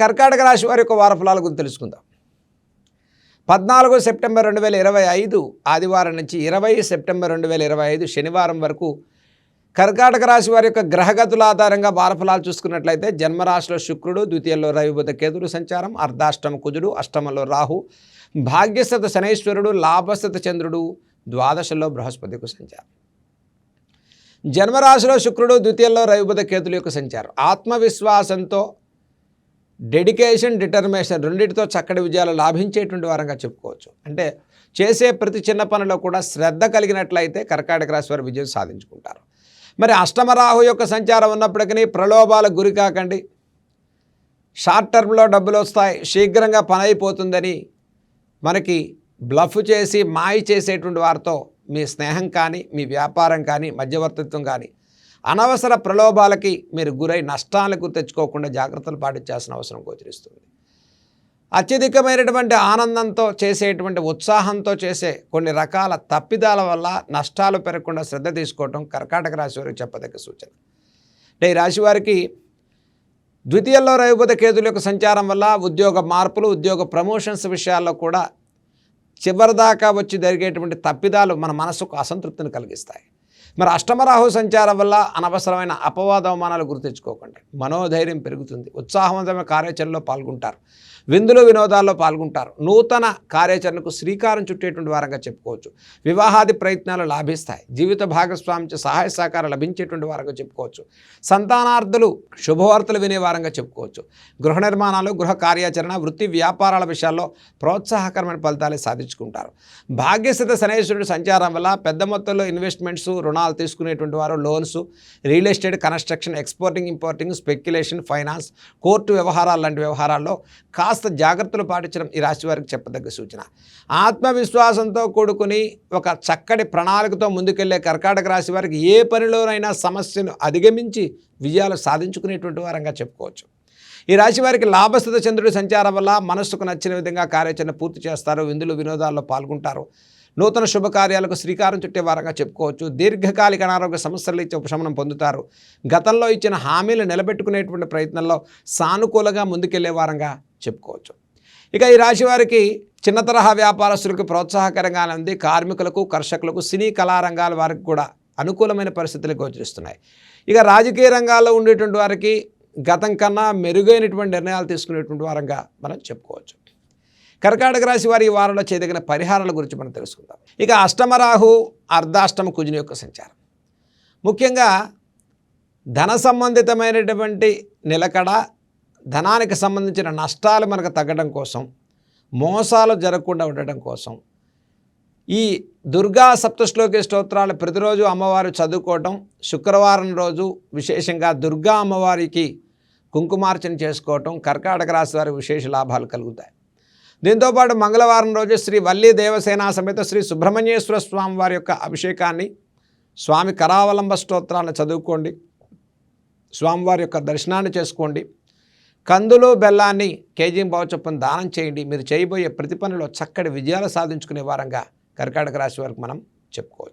కర్కాటక రాశి వారి యొక్క వారఫలాల గురించి తెలుసుకుందాం. పద్నాలుగు సెప్టెంబర్ రెండు వేల ఇరవై ఐదు ఆదివారం నుంచి ఇరవై సెప్టెంబర్ రెండు వేల ఇరవై ఐదు శనివారం వరకు కర్కాటక రాశి వారి యొక్క గ్రహగతుల ఆధారంగా వారఫలాలు చూసుకున్నట్లయితే జన్మరాశిలో శుక్రుడు ద్వితీయంలో రవిబుధ కేతుడు సంచారం అర్ధాష్టమ కుజుడు అష్టమంలో రాహు భాగ్యస్థత శనైశ్వరుడు లాభస్థత చంద్రుడు ద్వాదశలో బృహస్పతికు సంచారం. జన్మరాశిలో శుక్రుడు ద్వితీయంలో రవిబుధ కేతుల యొక్క సంచారం. ఆత్మవిశ్వాసంతో డెడికేషన్ డిటర్మినేషన్ రెండింటితో చక్కటి విజయాలు లాభించేటువంటి వారంగా చెప్పుకోవచ్చు. అంటే చేసే ప్రతి చిన్న పనిలో కూడా శ్రద్ధ కలిగినట్లయితే కర్కాటక రాశి వారు విజయం సాధించుకుంటారు. మరి అష్టమరాహు యొక్క సంచారం ఉన్నప్పటికీ ప్రలోభాలకు గురి కాకండి. షార్ట్ టర్మ్లో డబ్బులు వస్తాయి శీఘ్రంగా పని అయిపోతుందని మనకి బ్లఫ్ చేసి మాయ చేసేటువంటి వారితో మీ స్నేహం కానీ మీ వ్యాపారం కానీ మధ్యవర్తిత్వం కానీ అనవసర ప్రలోభాలకి మీరు గురై నష్టాలకు తెచ్చుకోకుండా జాగ్రత్తలు పాటించాల్సిన అవసరం గోచరిస్తుంది. అత్యధికమైనటువంటి ఆనందంతో చేసేటువంటి ఉత్సాహంతో చేసే కొన్ని రకాల తప్పిదాల వల్ల నష్టాలు పెరగకుండా శ్రద్ధ తీసుకోవటం కర్కాటక రాశి వారికి చెప్పదగ్గ సూచన. అంటే ఈ రాశి వారికి ద్వితీయంలో రవిబుధ కేతుల యొక్క సంచారం వల్ల ఉద్యోగ మార్పులు ఉద్యోగ ప్రమోషన్స్ విషయాల్లో కూడా చివరిదాకా వచ్చి జరిగేటువంటి తప్పిదాలు మన మనసుకు అసంతృప్తిని కలిగిస్తాయి. మరి అష్టమరాహు సంచారం వల్ల అనవసరమైన అపవాద అవమానాలు గుర్తించుకోకండి మనోధైర్యం పెరుగుతుంది. ఉత్సాహవంతమైన కార్యాచరణలో పాల్గొంటారు. విందులు వినోదాల్లో పాల్గొంటారు. నూతన కార్యాచరణకు శ్రీకారం చుట్టేటువంటి వారంగా చెప్పుకోవచ్చు. వివాహాది ప్రయత్నాలు లాభిస్తాయి. జీవిత భాగస్వామించే సహాయ సహకారం లభించేటువంటి వారంగా చెప్పుకోవచ్చు. సంతానార్థులు శుభవార్తలు వినే వారంగా చెప్పుకోవచ్చు. గృహ నిర్మాణాలు గృహ కార్యాచరణ వృత్తి వ్యాపారాల విషయాల్లో ప్రోత్సాహకరమైన ఫలితాలు సాధించుకుంటారు. భాగ్యస్థిత శనేశ్వరుడు సంచారం వల్ల పెద్ద మొత్తంలో ఇన్వెస్ట్మెంట్స్ రుణాలు తీసుకునేటువంటి వారు loans real estate construction exporting importing speculation finance court వ్యవహారాలు లాంటి వ్యవహారాల్లో కాస్త జాగ్రత్తలు పాటించడం ఈ రాశి వారికి చెప్పదగ్గ సూచన. ఆత్మవిశ్వాసంతో కూడుకుని ఒక చక్కటి ప్రణాళికతో ముందుకెళ్ళే కర్కాటక రాశి వారికి ఏ పనిలోనైనా సమస్యను అధిగమించి విజయాలు సాధించుకునేటువంటి వారంగా చెప్పుకోవచ్చు. ఈ రాశి వారికి లాభస్థిత చంద్రుడి సంచారం వల్ల మనస్సుకు నచ్చిన విధంగా కార్యాచరణ పూర్తి చేస్తారు. విందులు వినోదాల్లో పాల్గొంటారు. నూతన శుభకార్యాలకు శ్రీకారం చుట్టే వారంగా చెప్పుకోవచ్చు. దీర్ఘకాలిక అనారోగ్య సమస్యలు ఇచ్చే ఉపశమనం పొందుతారు. గతంలో ఇచ్చిన హామీలు నిలబెట్టుకునేటువంటి ప్రయత్నంలో సానుకూలంగా ముందుకెళ్ళే వారంగా చెప్పుకోవచ్చు. ఇక ఈ రాశి వారికి చిన్న తరహా వ్యాపారస్తులకు ప్రోత్సాహకరంగానే ఉంది. కార్మికులకు కర్షకులకు సినీ కళారంగాల వారికి కూడా అనుకూలమైన పరిస్థితులు గోచరిస్తున్నాయి. ఇక రాజకీయ రంగాల్లో ఉండేటువంటి వారికి గతం కన్నా మెరుగైనటువంటి నిర్ణయాలు తీసుకునేటువంటి వారంగా మనం చెప్పుకోవచ్చు. కర్కాటక రాశి వారి ఈ వారంలో చేయదగిన పరిహారాల గురించి మనం తెలుసుకుందాం. ఇక అష్టమరాహు అర్ధాష్టమ కుజుని యొక్క సంచారం. ముఖ్యంగా ధన సంబంధితమైనటువంటి నిలకడ ధనానికి సంబంధించిన నష్టాలు మనకు తగ్గడం కోసం మోసాలు జరగకుండా ఉండటం కోసం ఈ దుర్గా సప్తశ్లోకి స్తోత్రాలు ప్రతిరోజు అమ్మవారు చదువుకోవటం శుక్రవారం రోజు విశేషంగా దుర్గా అమ్మవారికి కుంకుమార్చన చేసుకోవటం కర్కాటక రాశి వారికి విశేష లాభాలు కలుగుతాయి. దీంతోపాటు మంగళవారం రోజు శ్రీ వల్లి దేవసేన సమేత శ్రీ సుబ్రహ్మణ్యేశ్వర స్వామి వారి యొక్క అభిషేకాన్ని స్వామి కరావలంబ స్తోత్రాలను చదువుకోండి. స్వామివారి యొక్క దర్శనాన్ని చేసుకోండి. కందులు బెల్లాన్ని కేజీ బావు చొప్పున దానం చేయండి. మీరు చేయబోయే ప్రతి పనిలో చక్కటి విజయాలు సాధించుకునే వారంగా కర్కాటక రాశి వారికి మనం చెప్పుకోవచ్చు.